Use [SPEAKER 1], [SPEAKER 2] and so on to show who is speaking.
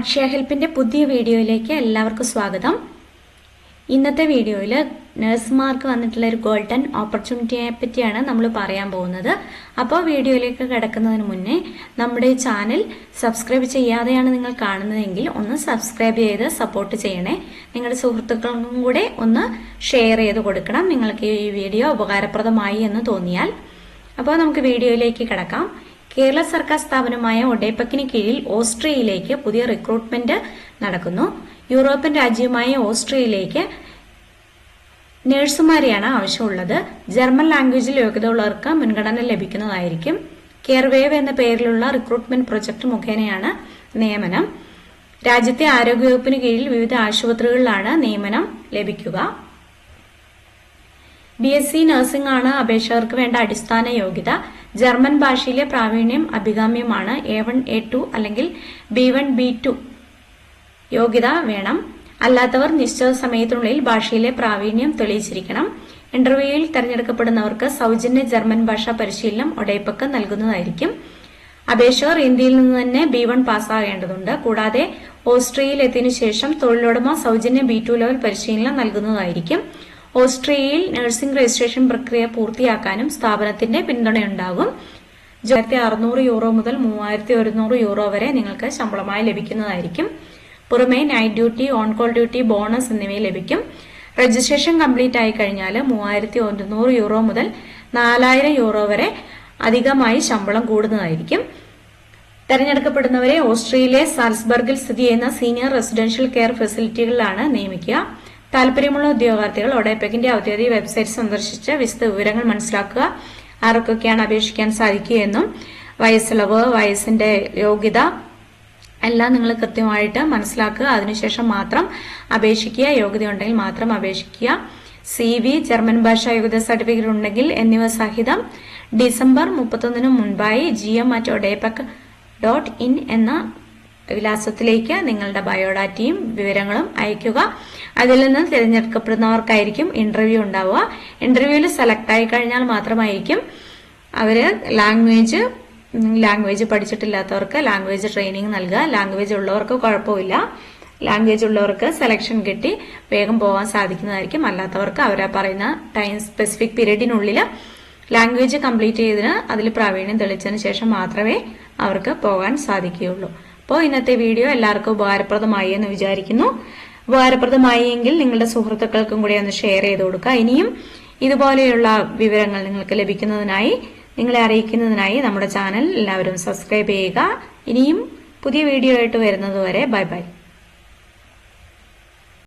[SPEAKER 1] അക്ഷയ ഹെൽപ്പിന്റെ പുതിയ വീഡിയോയിലേക്ക് എല്ലാവർക്കും സ്വാഗതം. ഇന്നത്തെ വീഡിയോയിൽ നഴ്സുമാർക്ക് വന്നിട്ടുള്ള ഒരു ഗോൾഡൻ ഓപ്പർച്യൂണിറ്റിയെ പറ്റിയാണ് നമ്മൾ പറയാൻ പോകുന്നത്. അപ്പോൾ വീഡിയോയിലേക്ക് കിടക്കുന്നതിന് മുന്നേ നമ്മുടെ ചാനൽ സബ്സ്ക്രൈബ് ചെയ്യാതെയാണ് നിങ്ങൾ കാണുന്നതെങ്കിൽ ഒന്ന് സബ്സ്ക്രൈബ് ചെയ്ത് സപ്പോർട്ട് ചെയ്യണേ. നിങ്ങളുടെ സുഹൃത്തുക്കൾക്കും കൂടെ ഒന്ന് ഷെയർ ചെയ്ത് കൊടുക്കണം. നിങ്ങൾക്ക് ഈ വീഡിയോ ഉപകാരപ്രദമായി എന്ന് തോന്നിയാൽ. അപ്പോൾ നമുക്ക് വീഡിയോയിലേക്ക് കിടക്കാം. കേരള സർക്കാർ സ്ഥാപനമായ ഒഡേപ്പക്കിന് കീഴിൽ ഓസ്ട്രിയയിലേക്ക് പുതിയ റിക്രൂട്ട്മെന്റ് നടക്കുന്നു. യൂറോപ്യൻ രാജ്യമായ ഓസ്ട്രിയയിലേക്ക് നഴ്സുമാരെയാണ് ആവശ്യമുള്ളത്. ജർമ്മൻ ലാംഗ്വേജിൽ യോഗ്യത ഉള്ളവർക്ക് മുൻഗണന ലഭിക്കുന്നതായിരിക്കും. കെയർവേവ് എന്ന പേരിലുള്ള റിക്രൂട്ട്മെന്റ് പ്രൊജക്ട് മുഖേനയാണ് നിയമനം. രാജ്യത്തെ ആരോഗ്യവകുപ്പിന് കീഴിൽ വിവിധ ആശുപത്രികളിലാണ് നിയമനം ലഭിക്കുക. ബി എസ് സി നഴ്സിംഗ് ആണ് അപേക്ഷകർക്ക് വേണ്ട അടിസ്ഥാന യോഗ്യത. ജർമ്മൻ ഭാഷയിലെ പ്രാവീണ്യം അഭികാമ്യമാണ്. എ വൺ എ ടു അല്ലെങ്കിൽ ബി വൺ ബി ടു യോഗ്യത വേണം. അല്ലാത്തവർ നിശ്ചിത സമയത്തിനുള്ളിൽ ഭാഷയിലെ പ്രാവീണ്യം തെളിയിച്ചിരിക്കണം. ഇന്റർവ്യൂവിൽ തെരഞ്ഞെടുക്കപ്പെടുന്നവർക്ക് സൗജന്യ ജർമ്മൻ ഭാഷാ പരിശീലനം ഒടേപ്പക്ക് നൽകുന്നതായിരിക്കും. അപേക്ഷകർ ഇന്ത്യയിൽ നിന്ന് തന്നെ ബി വൺ പാസ്സാകേണ്ടതുണ്ട്. കൂടാതെ ഓസ്ട്രിയയിൽ എത്തിയതിനു ശേഷം തൊഴിലുടമ സൗജന്യ ബി ടു ലെവൽ പരിശീലനം നൽകുന്നതായിരിക്കും. ഓസ്ട്രിയയിൽ നഴ്സിംഗ് രജിസ്ട്രേഷൻ പ്രക്രിയ പൂർത്തിയാക്കാനും സ്ഥാപനത്തിന്റെ പിന്തുണയുണ്ടാകും. ആയിരത്തി അറുന്നൂറ് യൂറോ മുതൽ മൂവായിരത്തി ഒരുന്നൂറ് യൂറോ വരെ നിങ്ങൾക്ക് ശമ്പളമായി ലഭിക്കുന്നതായിരിക്കും. പുറമെ night duty on call duty bonus എന്നിവയും ലഭിക്കും. രജിസ്ട്രേഷൻ കംപ്ലീറ്റ് ആയി കഴിഞ്ഞാൽ മൂവായിരത്തി ഒരുന്നൂറ് യൂറോ മുതൽ നാലായിരം യൂറോ വരെ അധികമായി ശമ്പളം കൂടുന്നതായിരിക്കും. തെരഞ്ഞെടുക്കപ്പെടുന്നവരെ ഓസ്ട്രിയയിലെ സാൽസ്ബർഗിൽ സ്ഥിതി ചെയ്യുന്ന സീനിയർ റെസിഡൻഷ്യൽ കെയർ ഫെസിലിറ്റികളിലാണ് നിയമിക്കുക. താല്പര്യമുള്ള ഉദ്യോഗാർത്ഥികൾ ഒഡേപെക്കിന്റെ ഔദ്യോഗിക വെബ്സൈറ്റ് സന്ദർശിച്ച് വിശദ വിവരങ്ങൾ മനസ്സിലാക്കുക. ആർക്കൊക്കെയാണ് അപേക്ഷിക്കാൻ സാധിക്കുകയെന്നും വയസ്സിളവ് വയസ്സിന്റെ യോഗ്യത എല്ലാം നിങ്ങൾ കൃത്യമായിട്ട് മനസ്സിലാക്കുക. അതിനുശേഷം മാത്രം അപേക്ഷിക്കുക. യോഗ്യത ഉണ്ടെങ്കിൽ മാത്രം അപേക്ഷിക്കുക. സി വി ജർമ്മൻ ഭാഷാ യോഗ്യത സർട്ടിഫിക്കറ്റ് ഉണ്ടെങ്കിൽ എന്നിവ സഹിതം ഡിസംബർ മുപ്പത്തൊന്നിന് മുൻപായി G M at ODEPC dot in എന്ന വിലാസത്തിലേക്ക് നിങ്ങളുടെ ബയോഡാറ്റയും വിവരങ്ങളും അയക്കുക അതിൽ നിന്ന് തിരഞ്ഞെടുക്കപ്പെടുന്നവർക്കായിരിക്കും ഇന്റർവ്യൂ ഉണ്ടാവുക. ഇന്റർവ്യൂവിൽ സെലക്ട് ആയി കഴിഞ്ഞാൽ മാത്രമായിരിക്കും അവർ ലാംഗ്വേജ് ലാംഗ്വേജ് പഠിച്ചിട്ടില്ലാത്തവർക്ക് ലാംഗ്വേജ് ട്രെയിനിങ് നൽകുക. ലാംഗ്വേജ് ഉള്ളവർക്ക് കുഴപ്പമില്ല. ലാംഗ്വേജ് ഉള്ളവർക്ക് സെലക്ഷൻ കിട്ടി. വേഗം പോകാൻ സാധിക്കുന്നതായിരിക്കും. അല്ലാത്തവർക്ക് അവരാ പറയുന്ന ടൈം സ്പെസിഫിക് പീരീഡിനുള്ളിൽ ലാംഗ്വേജ് കംപ്ലീറ്റ് ചെയ്തതിന് അതിൽ പ്രാവീണ്യം തെളിച്ചതിന് ശേഷം മാത്രമേ അവർക്ക് പോകാൻ സാധിക്കുകയുള്ളൂ. അപ്പോൾ ഇന്നത്തെ വീഡിയോ എല്ലാവർക്കും ഉപകാരപ്രദമായി എന്ന് വിചാരിക്കുന്നു. ഉപകാരപ്രദമായി എങ്കിൽ നിങ്ങളുടെ സുഹൃത്തുക്കൾക്കും കൂടി ഒന്ന് ഷെയർ ചെയ്ത് കൊടുക്കുക. ഇനിയും ഇതുപോലെയുള്ള വിവരങ്ങൾ നിങ്ങൾക്ക് ലഭിക്കുന്നതിനായി നിങ്ങളെ അറിയിക്കുന്നതിനായി നമ്മുടെ ചാനൽ എല്ലാവരും സബ്സ്ക്രൈബ് ചെയ്യുക. ഇനിയും പുതിയ വീഡിയോ ആയിട്ട് വരുന്നതുവരെ ബൈ ബൈ